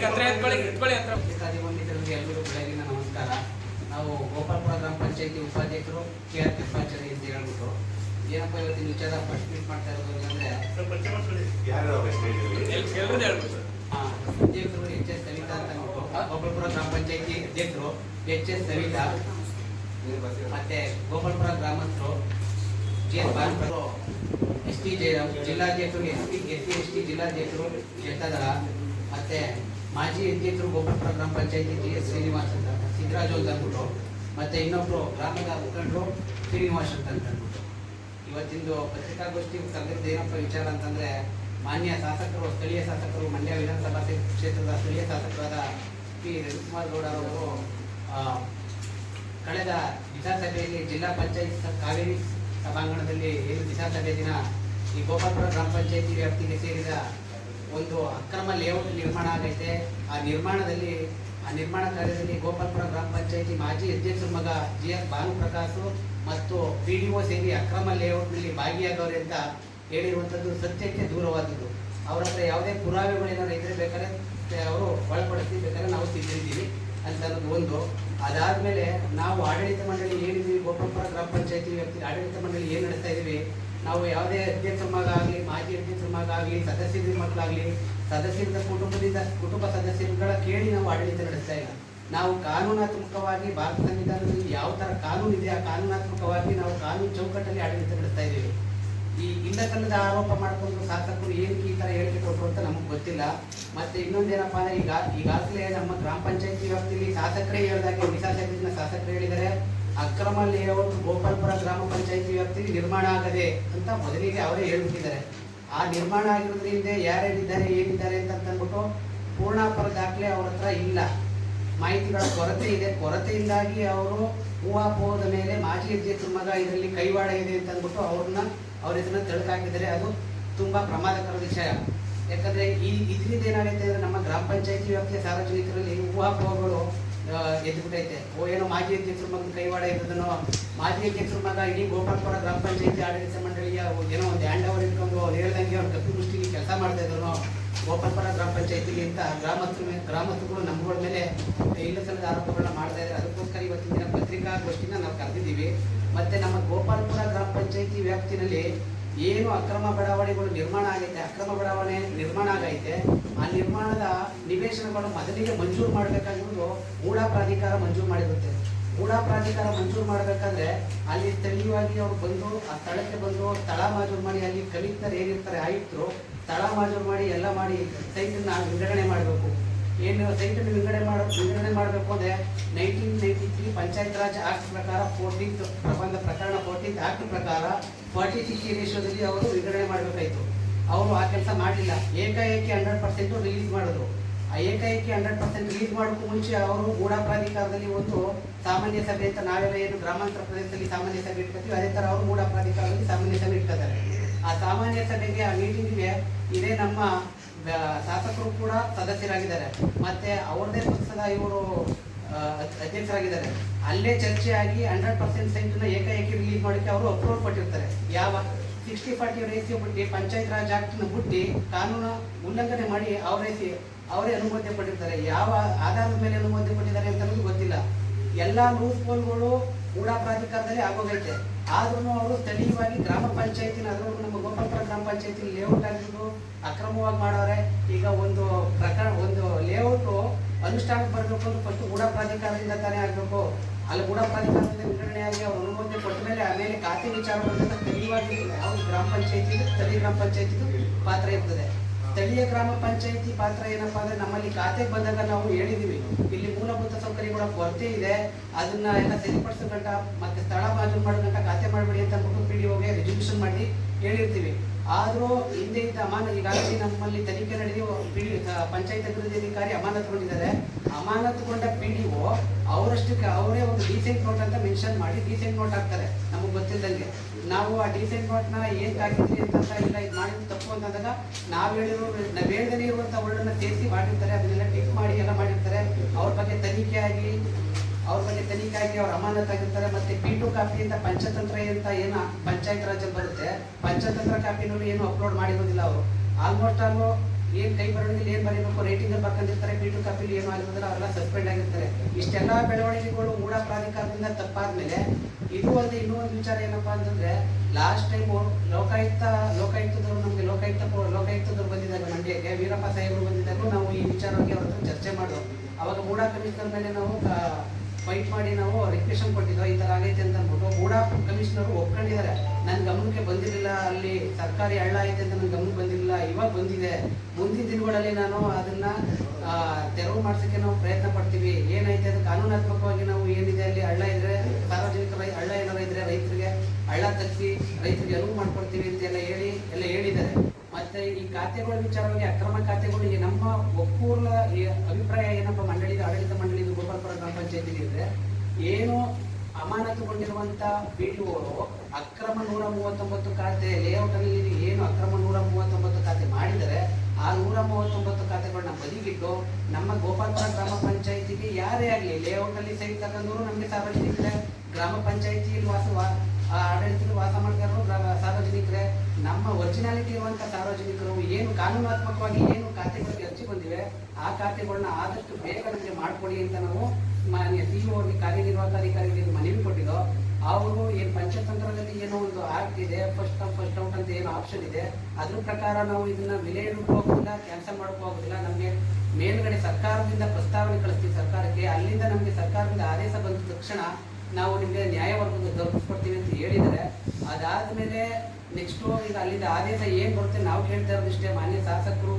ಹತ್ರ ಎತ್ಕೊಳ್ಳಿ ಎತ್ಕೊಳ್ಳಿ ಮಿತ್ರರಿಗೆ ಎಲ್ಲರಿಗೂ ಬೆಳಗಿನ ನಮಸ್ಕಾರ. ನಾವು ಗೋಪಾಲ್ಪುರ ಗ್ರಾಮ ಪಂಚಾಯತಿ ಉಪಾಧ್ಯಕ್ಷರು ಕೆ ಆರ್ ತಿಪ್ಪಾಚಾರಿ ಅಂತ ಹೇಳ್ಬಿಟ್ಟು ಏನಪ್ಪ ಇವತ್ತಿನ ವಿಚಾರ ಫಸ್ಟ್ ಮೀಟ್ ಮಾಡ್ತಾ ಇರೋದು ಅಂದ್ರೆ ಅಧ್ಯಕ್ಷರು ಎಚ್ ಎಸ್ ಸವಿತಾ ಅಂತ ಗೋಪಾಲ್ಪುರ ಗ್ರಾಮ ಪಂಚಾಯತಿ ಅಧ್ಯಕ್ಷರು ಎಚ್ ಎಸ್ ಸವಿತಾ ಮತ್ತೆ ಗೋಪಾಲ್ಪುರ ಗ್ರಾಮಸ್ಥರು G S Bhanuprabhu S T Jayaram ಜಿಲ್ಲಾಧ್ಯಕ್ಷರು S T S C S T ಜಿಲ್ಲಾಧ್ಯಕ್ಷರು Janata Dal ಮತ್ತೆ ಮಾಜಿ ಅಧ್ಯಕ್ಷರು ಗೋಪುರ ಗ್ರಾಮ ಪಂಚಾಯತಿ ಜಿ ಎಸ್ ಶ್ರೀನಿವಾಸ್ ಅಂತ ಸಿದ್ದರಾಜು ಅಂತ ಅಂದ್ಬಿಟ್ಟು, ಮತ್ತೆ ಇನ್ನೊಬ್ರು ಗ್ರಾಮದ ಮುಖಂಡರು ಶ್ರೀನಿವಾಸ್ ಅಂತ ಅಂದ್ಬಿಟ್ಟು. ಇವತ್ತಿಂದು ಪತ್ರಿಕಾಗೋಷ್ಠಿ ಕರೆದಿದ್ದು ಏನಪ್ಪ ವಿಚಾರ ಅಂತಂದ್ರೆ, ಮಾನ್ಯ ಶಾಸಕರು, ಸ್ಥಳೀಯ ಶಾಸಕರು, ಮಂಡ್ಯ ವಿಧಾನಸಭಾ ಕ್ಷೇತ್ರದ ಸ್ಥಳೀಯ ಶಾಸಕರಾದ ಪಿ. ರವಿಕುಮಾರ್ ಗೌಡ ಅವರು ಕಳೆದ ವಿಧಾನಸಭೆಯಲ್ಲಿ ಜಿಲ್ಲಾ ಪಂಚಾಯತ್ ಕಾವೇರಿ ಸಭಾಂಗಣದಲ್ಲಿ ಏನು ವಿಧಾನಸಭೆ ದಿನ ಈ ಗೋಪಾಲಪುರ ಗ್ರಾಮ ಪಂಚಾಯತಿ ವ್ಯಾಪ್ತಿಗೆ ಸೇರಿದ ಒಂದು ಅಕ್ರಮ ಲೇಔಟ್ ನಿರ್ಮಾಣ ಆಗೈತೆ. ಆ ನಿರ್ಮಾಣದಲ್ಲಿ, ಆ ನಿರ್ಮಾಣ ಕಾರ್ಯದಲ್ಲಿ ಗೋಪಾಲಪುರ ಗ್ರಾಮ ಪಂಚಾಯತಿ ಮಾಜಿ ಅಧ್ಯಕ್ಷರ ಮಗ ಜಿ ಎಸ್ ಭಾನುಪ್ರಕಾಶ್ ಮತ್ತು ಪಿ ಡಿ ಒ ಸೇರಿ ಅಕ್ರಮ ಲೇಔಟ್ನಲ್ಲಿ ಭಾಗಿಯಾಗವ್ರೆ ಅಂತ ಹೇಳಿರುವಂಥದ್ದು ಸತ್ಯಕ್ಕೆ ದೂರವಾದದ್ದು. ಅವರ ಹತ್ರ ಯಾವುದೇ ಪುರಾವೆಗಳೇನಾದ್ರು ಇದ್ರೆ ಬೇಕಾದ್ರೆ ಅವರು ಒಳಪಡಿಸ್ತೀವಿ ಬೇಕಾದ್ರೆ ನಾವು ಸಿದ್ಧಿದ್ದೀವಿ ಅಂತ ಅನ್ನೋದು ಒಂದು. ಅದಾದಮೇಲೆ ನಾವು ಆಡಳಿತ ಮಂಡಳಿ ಏನಿದ್ದೀವಿ, ಗೋಪಾಲಪುರ ಗ್ರಾಮ ಪಂಚಾಯತಿ ವ್ಯಕ್ತಿ ಆಡಳಿತ ಮಂಡಳಿ ಏನು ನಡೆಸ್ತಾ ಇದೀವಿ ನಾವು ಯಾವುದೇ ಅಧ್ಯಕ್ಷ ಮಗ ಆಗಲಿ, ಮಾಜಿ ಅಧ್ಯಕ್ಷ ಮಗ ಆಗಲಿ, ಸದಸ್ಯರ ಮಕ್ಕಳಾಗಲಿ ಸದಸ್ಯರಿಂದ ಕುಟುಂಬದಿಂದ ಕುಟುಂಬ ಸದಸ್ಯರುಗಳ ಕೇಳಿ ನಾವು ಆಡಳಿತ ನಡೆಸ್ತಾ ಇಲ್ಲ. ನಾವು ಕಾನೂನಾತ್ಮಕವಾಗಿ ಭಾರತ ಸಂವಿಧಾನದಲ್ಲಿ ಯಾವ ಥರ ಕಾನೂನು ಇದೆ, ಆ ಕಾನೂನಾತ್ಮಕವಾಗಿ ನಾವು ಕಾನೂನು ಚೌಕಟ್ಟಲ್ಲಿ ಆಡಳಿತ ನಡೆಸ್ತಾ ಇದ್ದೀವಿ. ಈ ಇಲ್ಲಸಲ್ಲದ ಆರೋಪ ಮಾಡಿಕೊಂಡು ಶಾಸಕರು ಏನಕ್ಕೆ ಈ ತರ ಹೇಳಿಕೆ ಕೊಟ್ಟರು ಅಂತ ನಮಗೆ ಗೊತ್ತಿಲ್ಲ. ಮತ್ತೆ ಇನ್ನೊಂದೇನಪ್ಪ ಅಂದರೆ ಈಗ ಈಗಾಗಲೇ ನಮ್ಮ ಗ್ರಾಮ ಪಂಚಾಯತಿ ವ್ಯಾಪ್ತಿಯಲ್ಲಿ ಶಾಸಕರೇ ಹೇಳಿದಾಗೆ ಸೈಡಿನ ಶಾಸಕರು ಹೇಳಿದ್ದಾರೆ. ಅಕ್ರಮ ಲೇಔಟ್ ಗೋಪಾಲ್ಪುರ ಗ್ರಾಮ ಪಂಚಾಯತಿ ವ್ಯಾಪ್ತಿಗೆ ನಿರ್ಮಾಣ ಆಗದೆ ಅಂತ ಮೊದಲಿಗೆ ಅವರೇ ಹೇಳ್ಬಿಟ್ಟಿದ್ದಾರೆ. ಆ ನಿರ್ಮಾಣ ಆಗಿರೋದ್ರಿಂದ ಯಾರ್ಯಾರಿದ್ದಾರೆ, ಏನಿದ್ದಾರೆ ಅಂತ ಅಂದ್ಬಿಟ್ಟು ಪೂರ್ಣಾಪರ ದಾಖಲೆ ಅವ್ರ ಹತ್ರ ಇಲ್ಲ. ಮಾಹಿತಿಗಳ ಕೊರತೆ ಇದೆ. ಕೊರತೆಯಿಂದಾಗಿ ಅವರು ಹೂವಾಪೋದ ಮೇಲೆ ಮಾಜಿ ಅಧ್ಯಕ್ಷರ ಮಗ ಇದರಲ್ಲಿ ಕೈವಾಡ ಇದೆ ಅಂತ ಅಂದ್ಬಿಟ್ಟು ಅವ್ರನ್ನ ಅವ್ರ ಇದನ್ನ ತಳ್ಕಾಕಿದ್ದಾರೆ. ಅದು ತುಂಬ ಪ್ರಮಾದಕರ ವಿಷಯ. ಯಾಕಂದ್ರೆ ಈ ಇದರಿಂದ ಏನಾಗುತ್ತೆ ಅಂದ್ರೆ ನಮ್ಮ ಗ್ರಾಮ ಪಂಚಾಯತಿ ವ್ಯಾಪ್ತಿಯ ಸಾರ್ವಜನಿಕರಲ್ಲಿ ಊಹಾಪೋಹಗಳು ಆ, ಎದ್ದುಬಿಟ್ಟೈತೆ ಓ ಏನೋ ಮಾಜಿ ಅಧ್ಯಕ್ಷರ ಮಗನ ಕೈವಾಡ ಇರೋದನ್ನು ಮಾಜಿ ಅಧ್ಯಕ್ಷರ ಮಗ ಇಡೀ ಗೋಪಾಲಪುರ ಗ್ರಾಮ ಪಂಚಾಯತಿ ಆಡಳಿತ ಮಂಡಳಿಯ ಏನೋ ಒಂದು ಹ್ಯಾಂಡ್ ಓವರ್ ಇಟ್ಕೊಂಡು ಅವ್ರು ಹೇಳ್ದಂಗೆ ಅವ್ರು ಕಪ್ಪಿ ಕೆಲಸ ಮಾಡ್ತಾ ಇದ್ರು ಗೋಪಾಲಪುರ ಗ್ರಾಮ ಪಂಚಾಯತಿಲಿ ಅಂತ ಗ್ರಾಮಸ್ಥರ ಮೇಲೆ ಗ್ರಾಮಸ್ಥರುಗಳು ನಮ್ಮಗಳ ಮೇಲೆ ಇಲ್ಲ ಸಲದ ಆರೋಪಗಳನ್ನ ಮಾಡ್ತಾ ಇದ್ದಾರೆ. ಅದಕ್ಕೋಸ್ಕರ ಇವತ್ತಿನ ದಿನ ಪತ್ರಿಕಾಗೋಷ್ಠಿನ ನಾವು ಕರೆದಿದ್ದೀವಿ. ಮತ್ತೆ ನಮ್ಮ ಗೋಪಾಲಪುರ ಗ್ರಾಮ ಪಂಚಾಯತಿ ವ್ಯಾಪ್ತಿನಲ್ಲಿ ಏನು ಅಕ್ರಮ ಬಡಾವಣೆಗಳು ನಿರ್ಮಾಣ ಆಗೈತೆ ಅಕ್ರಮ ಬಡಾವಣೆ ನಿರ್ಮಾಣ ಆಗೈತೆ ಆ ನಿರ್ಮಾಣದ ನಿವೇಶನಗಳು ಮೊದಲಿಗೆ ಮಂಜೂರು ಮೂಡಾ ಪ್ರಾಧಿಕಾರ ಮಂಜೂರು ಮಾಡಿರುತ್ತೆ. ಗೂಡಾ ಪ್ರಾಧಿಕಾರ ಮಂಜೂರು ಮಾಡಬೇಕಂದ್ರೆ ಅಲ್ಲಿ ಸ್ಥಳೀಯವಾಗಿ ಅವ್ರು ಬಂದು, ಆ ಸ್ಥಳಕ್ಕೆ ಬಂದು ತಳ ಮಾಜೂರು ಮಾಡಿ ಅಲ್ಲಿ ಕಮಿಷನರ್ ಏನಿರ್ತಾರೆ, ಆಯುಕ್ತರು ತಳ ಮಾಜೂರು ಮಾಡಿ ಎಲ್ಲ ಮಾಡಿ ಸೈಟನ್ನು ವಿಂಗಡಣೆ ಮಾಡಬೇಕು. ಏನು ಸೈಟನ್ನು ವಿಂಗಡಣೆ ಮಾಡ, ವಿಂಗಡಣೆ ಮಾಡಬೇಕು ಅಂದರೆ nineteen ninety three Panchayat Raj act ಪ್ರಕಾರ ಫೋರ್ಟೀನ್ತ್ ಪ್ರಬಂಧ ಪ್ರಕರಣ ಫೋರ್ಟೀನ್ತ್ ಆಕ್ಟ್ ಪ್ರಕಾರ ಫಾರ್ಟಿ ಸಿಕ್ಸ್ ರೇಷಿಯೋದಲ್ಲಿ ಅವರು ವಿಂಗಡಣೆ ಮಾಡಬೇಕಾಯಿತು. ಅವರು ಆ ಕೆಲಸ ಮಾಡಲಿಲ್ಲ. ಏಕಾಏಕಿ ಹಂಡ್ರೆಡ್ ಪರ್ಸೆಂಟು ರಿಲೀಸ್ ಮಾಡಿದ್ರು. ಆ ಏಕಾಏಕಿ ಹಂಡ್ರೆಡ್ ಪರ್ಸೆಂಟ್ ಲೀಡ್ ಮಾಡೋಕ್ಕೂ ಮುಂಚೆ ಅವರು ಗೂಢ ಪ್ರಾಧಿಕಾರದಲ್ಲಿ ಒಂದು ಸಾಮಾನ್ಯ ಸಭೆ ಅಂತ ನಾವೆಲ್ಲ ಏನು ಗ್ರಾಮಾಂತರ ಪ್ರದೇಶದಲ್ಲಿ ಸಾಮಾನ್ಯ ಸಭೆ ಇಟ್ಕೊತೀವಿ. ಅದೇ ಥರ ಅವರು ಗೂಢ ಪ್ರಾಧಿಕಾರದಲ್ಲಿ ಸಾಮಾನ್ಯ ಸಭೆ ಇಟ್ಕೋತಾರೆ. ಆ ಸಾಮಾನ್ಯ ಸಭೆಗೆ, ಆ ಮೀಟಿಂಗ್ಗೆ ಇದೇ ನಮ್ಮ ಶಾಸಕರು ಕೂಡ ಸದಸ್ಯರಾಗಿದ್ದಾರೆ. ಮತ್ತೆ ಅವ್ರದೇ ಪಕ್ಷದ ಇವರು ಅಧ್ಯಕ್ಷರಾಗಿದ್ದಾರೆ. ಅಲ್ಲೇ ಚರ್ಚೆಯಾಗಿ ಹಂಡ್ರೆಡ್ ಪರ್ಸೆಂಟ್ ಸೈಟ್ನ ಏಕಾಏಕಿ ರಿಲೀಸ್ ಮಾಡೋಕ್ಕೆ ಅವರು ಅಪ್ರೂವಲ್ ಕೊಟ್ಟಿರ್ತಾರೆ. ಯಾವ ಸಿಕ್ಸ್ಟಿ ಫಾರ್ಟಿ ರೇಸಿಯೋ ಬಿಟ್ಟು ಪಂಚಾಯತ್ ರಾಜ್ ಆಕ್ಟ್ನ ಬಿಟ್ಟು ಕಾನೂನು ಉಲ್ಲಂಘನೆ ಮಾಡಿ ಅವರ ಎಸಿ, ಅವರೇ ಅನುಮತಿ ಪಟ್ಟಿರ್ತಾರೆ ಯಾವ ಆಧಾರದ ಮೇಲೆ ಅನುಮತಿ ಪಟ್ಟಿದ್ದಾರೆ ಅಂತ ನಮಗೆ ಗೊತ್ತಿಲ್ಲ. ಎಲ್ಲ ಲೂಸ್ ಫೋನ್ಗಳು ಕೂಡ ಪ್ರಾಧಿಕಾರದಲ್ಲಿ ಆಗೋಗೈತೆ. ಆದ್ರೂ ಅವರು ಸ್ಥಳೀಯವಾಗಿ ಗ್ರಾಮ ಪಂಚಾಯತಿನ ಅದರಲ್ಲೂ ನಮ್ಮ ಗೋಪಾಲಪುರ ಗ್ರಾಮ ಪಂಚಾಯತಿ ಲೇಔಟ್ ಆಗಿದ್ದು ಅಕ್ರಮವಾಗಿ ಮಾಡೋರೆ. ಈಗ ಒಂದು ಪ್ರಕರಣ, ಒಂದು ಲೇಔಟ್ ಅನುಷ್ಠಾನಕ್ಕೆ ಬರಬೇಕು ಅಂದ್ರೆ ಫಸ್ಟ್ ಕೂಡ ಪ್ರಾಧಿಕಾರದಿಂದ ತಾನೇ ಆಗಬೇಕು. ಅಲ್ಲಿ ಕೂಡ ಪ್ರಾಧಿಕಾರದಿಂದ ವಿತರಣೆಯಾಗಿ ಅವರು ಅನುಮೋದನೆ ಕೊಟ್ಟ ಮೇಲೆ ಆಮೇಲೆ ಖಾತೆ ವಿಚಾರ ಬಂದಾಗ ಸ್ಥಳೀಯವಾಗಿ ಯಾವ ಗ್ರಾಮ ಪಂಚಾಯತಿ ಸ್ಥಳೀಯ ಗ್ರಾಮ ಪಂಚಾಯತಿದು ಪಾತ್ರ ಇರ್ತದೆ. ಸ್ಥಳೀಯ ಗ್ರಾಮ ಪಂಚಾಯತಿ ಪಾತ್ರ ಏನಪ್ಪಾ ಅಂದ್ರೆ ನಮ್ಮಲ್ಲಿ ಖಾತೆಗೆ ಬಂದಾಗ ನಾವು ಹೇಳಿದೀವಿ. ಇಲ್ಲಿ ಮೂಲಭೂತ ಸೌಕರ್ಯಗಳ ಕೊರತೆ ಇದೆ. ಅದನ್ನ ಎಲ್ಲ ಸರಿಪಡಿಸೋಗಂಟ ಮತ್ತೆ ಸ್ಥಳ ಬಾಜು ಮಾಡೋಗಂಟ ಖಾತೆ ಮಾಡಬೇಡಿ ಅಂತ ಅಂದ್ಬಿಟ್ಟು ಪಿ ಡಿ ಓಗೆ ರೆಜಲ್ಯೂಷನ್ ಮಾಡಿ ಹೇಳಿರ್ತೀವಿ. ಆದರೂ ಹಿಂದೆ ಇದ್ದ ಅಮಾನ, ಈಗಾಗಲೇ ನಮ್ಮಲ್ಲಿ ತನಿಖೆ ನಡೆದು ಪಿ ಡಿ ಪಂಚಾಯತ್ ಅಭಿವೃದ್ಧಿ ಅಧಿಕಾರಿ ಅಮಾನತುಗೊಂಡಿದ್ದಾರೆ. ಅಮಾನತುಗೊಂಡ ಪಿ ಡಿ ಒ ಅವರಷ್ಟಕ್ಕೆ ಅವರೇ ಒಂದು ಡೀಸೆಂಟ್ ನೋಟ್ ಅಂತ ಮೆನ್ಷನ್ ಮಾಡಿ ಡೀಸೆಂಟ್ ನೋಟ್ ಹಾಕ್ತಾರೆ, ನಮಗೆ ಗೊತ್ತಿದ್ದಂಗೆ ನಾವು ಆ ಡೀಸೆಂಟ್ ನೋಟ್ನ ಏನ್ ಹಾಕಿದ್ರಿ ಅಂತ ಇಲ್ಲ, ಇದು ಮಾಡಿದ್ದು ತಪ್ಪು ಅಂತಂದಾಗ ನಾವು ಹೇಳಿರೋ, ನಾವು ಹೇಳ್ದೇ ಇರುವಂತ ಒಳ್ಳನ್ನ ಸೇರಿಸಿ ಮಾಡಿರ್ತಾರೆ, ಅದನ್ನೆಲ್ಲ ಟಿಕ್ ಮಾಡಿ ಎಲ್ಲ ಮಾಡಿರ್ತಾರೆ. ಅವ್ರ ಬಗ್ಗೆ ತನಿಖೆ ಆಗಿ, ಅವ್ರ ಬಗ್ಗೆ ತನಿಖೆ ಆಗಿ ಅವ್ರ ಅಮಾನತಾಗಿರ್ತಾರೆ ಮತ್ತೆ ಪಿ ಟು ಕಾಪಿ ಅಂತ ಪಂಚತಂತ್ರ ಅಂತ ಏನು ಪಂಚಾಯತ್ ರಾಜ್ಯ ಬರುತ್ತೆ, ಪಂಚತಂತ್ರ ಕಾಪಿನಲ್ಲಿ ಏನು ಅಪ್ಲೋಡ್ ಮಾಡಿರೋದಿಲ್ಲ ಅವರು. ಆಲ್ಮೋಸ್ಟ್ ಆಲ್ ಏನ್ ಕೈ ಬರವಣಿಗೆ ಏನ್ ಬರೀಬೇಕು? ರೇಟಿಂಗ್ ಬರ್ಕೊಂಡಿರ್ತಾರೆ ಪಿ ಟು ಕಾಪಿಲಿ ಏನು ಆಗಿರ್ತಾರೆ ಅವರೆಲ್ಲ ಸಸ್ಪೆಂಡ್ ಆಗಿರ್ತಾರೆ. ಇಷ್ಟೆಲ್ಲ ಬೆಳವಣಿಗೆಗಳು ಮೂಡ ಪ್ರಾಧಿಕಾರದಿಂದ ತಪ್ಪಾದ್ಮೇಲೆ ಇದು ಒಂದು ಇನ್ನೂ ಒಂದು ವಿಚಾರ ಏನಪ್ಪಾ ಅಂತಂದ್ರೆ ಲಾಸ್ಟ್ ಟೈಮ್ ಲೋಕಾಯುಕ್ತ, ಲೋಕಾಯುಕ್ತದವರು ನಮಗೆ, ಲೋಕಾಯುಕ್ತ ಲೋಕಾಯುಕ್ತದವ್ರು ಬಂದಿದ್ದಾಗ ಮಂಡ್ಯಕ್ಕೆ ವೀರಪ್ಪ ಸಾಹೇಬರು ಬಂದಿದ್ದಾಗ ನಾವು ಈ ವಿಚಾರವಾಗಿ ಅವ್ರ ಚರ್ಚೆ ಮಾಡೋದು. ಅವಾಗ ಮೂಡಾ ಕಮಿಷನರ್ ಮೇಲೆ ನಾವು ಫೈಟ್ ಮಾಡಿ ನಾವು ರಿಕ್ವೆಷನ್ ಕೊಟ್ಟಿದ್ದೋ, ಈ ಥರ ಆಗೈತೆ ಅಂತ ಅಂದ್ಬಿಟ್ಟು ಕೂಡ ಕಮಿಷನರ್ ಒಪ್ಕೊಂಡಿದ್ದಾರೆ. ನನ್ನ ಗಮನಕ್ಕೆ ಬಂದಿರಲಿಲ್ಲ, ಅಲ್ಲಿ ಸರ್ಕಾರಿ ಹಳ್ಳ ಐತೆ ಅಂತ ನನ್ನ ಗಮನಕ್ಕೆ ಬಂದಿರಲಿಲ್ಲ, ಇವಾಗ ಬಂದಿದೆ. ಮುಂದಿನ ದಿನಗಳಲ್ಲಿ ನಾನು ಅದನ್ನ ತೆರವು ಮಾಡಿಸೋಕ್ಕೆ ನಾವು ಪ್ರಯತ್ನ ಪಡ್ತೀವಿ. ಏನೈತೆ ಅದು ಕಾನೂನಾತ್ಮಕವಾಗಿ ನಾವು ಏನಿದೆ ಅಲ್ಲಿ ಹಳ್ಳ ಇದ್ದರೆ ಸಾರ್ವಜನಿಕ ರೈ- ಹಳ್ಳ ಏನಾರ ಇದ್ರೆ ರೈತರಿಗೆ ಹಳ್ಳ ತಕ್ಕಿ ರೈತರಿಗೆ ಅನುವು ಮಾಡ್ಕೊಡ್ತೀವಿ ಅಂತ ಎಲ್ಲ ಹೇಳಿ, ಎಲ್ಲ ಹೇಳಿದ್ದಾರೆ. ಮತ್ತೆ ಈ ಖಾತೆಗಳ ವಿಚಾರವಾಗಿ ಅಕ್ರಮ ಖಾತೆಗಳಿಗೆ ನಮ್ಮ ಒಕ್ಕೂರ್ಲ ಈ ಅಭಿಪ್ರಾಯ ಏನಪ್ಪ ಮಂಡಳಿದ ಆಡಳಿತ ಮಂಡಳಿದ ಗೋಪಾಲಪುರ ಗ್ರಾಮ ಪಂಚಾಯತಿ ಇದ್ರೆ ಏನು ಅಮಾನತುಗೊಂಡಿರುವಂತ ಅವರು ಅಕ್ರಮ ನೂರ ಮೂವತ್ತೊಂಬತ್ತು ಖಾತೆ ಲೇಔಟ್ ಅಲ್ಲಿ ಏನು ಅಕ್ರಮ ನೂರ ಮೂವತ್ತೊಂಬತ್ತು ಖಾತೆ ಮಾಡಿದರೆ ಆ ನೂರ ಮೂವತ್ತೊಂಬತ್ತು ಖಾತೆಗಳನ್ನ ಬದಿಗಿಟ್ಟು ನಮ್ಮ ಗೋಪಾಲಪುರ ಗ್ರಾಮ ಪಂಚಾಯತಿಗೆ ಯಾರೇ ಆಗಲಿ ಲೇಔಟ್ ಅಲ್ಲಿ ಸೈಟ್ ತಗೊಂಡ್ರು ನಮಗೆ ಸಾರ್ವಜನಿಕ ಗ್ರಾಮ ಪಂಚಾಯತಿಯಲ್ಲಿ ವಾಸವ ಆ ಆಡಳಿತದಲ್ಲಿ ವಾಸ ಮಾಡ್ತಾರೋ ಸಾರ್ವಜನಿಕರೇ, ನಮ್ಮ ಒರಿಜಿನಾಲಿಟಿ ಇರುವಂತ ಸಾರ್ವಜನಿಕರು ಏನು ಕಾನೂನಾತ್ಮಕವಾಗಿ ಏನು ಖಾತೆಗಳಿಗೆ ಅರ್ಜಿ ಬಂದಿವೆ, ಆ ಖಾತೆಗಳನ್ನ ಆದಷ್ಟು ಬೇಗ ನಮಗೆ ಮಾಡಿಕೊಡಿ ಅಂತ ನಾವು ಮಾನ್ಯ ಸಿ ಅವ್ರಿಗೆ, ಕಾರ್ಯನಿರ್ವಾಹಕ ಅಧಿಕಾರಿಗಳಿಗೆ ಮನವಿ ಕೊಟ್ಟಿದೋ ಅವರು ಏನು ಪಂಚತಂತ್ರದಲ್ಲಿ ಏನೋ ಒಂದು ಆಕ್ಟ್ ಇದೆ ಫಸ್ಟ್ ಫಸ್ಟ್ ಔಟ್ ಅಂತ ಏನು ಆಪ್ಷನ್ ಇದೆ, ಅದ್ರ ಪ್ರಕಾರ ನಾವು ಇದನ್ನ ವಿಲೆ ಹೋಗೋದಿಲ್ಲ ಕ್ಯಾನ್ಸಲ್ ಮಾಡೋಕ್ಕೂ ಹೋಗೋದಿಲ್ಲ ನಮಗೆ ಮೇಲ್ಗಡೆ ಸರ್ಕಾರದಿಂದ ಪ್ರಸ್ತಾವನೆ ಕಳಿಸ್ತೀವಿ ಸರ್ಕಾರಕ್ಕೆ. ಅಲ್ಲಿಂದ ನಮಗೆ ಸರ್ಕಾರದಿಂದ ಆದೇಶ ಬಂದ ತಕ್ಷಣ ನಾವು ನಿಮಗೆ ನ್ಯಾಯವರ್ಗವನ್ನು ದೊರಕಿಸ್ಕೊಡ್ತೀವಿ ಅಂತ ಹೇಳಿದ್ದಾರೆ. ಅದಾದ್ಮೇಲೆ ನೆಕ್ಸ್ಟು ಈಗ ಅಲ್ಲಿಂದ ಆದೇಶ ಏನ್ ಬರುತ್ತೆ ನಾವು ಕೇಳ್ತಾ ಇರೋದಿಷ್ಟೇ ಮಾನ್ಯ ಶಾಸಕರು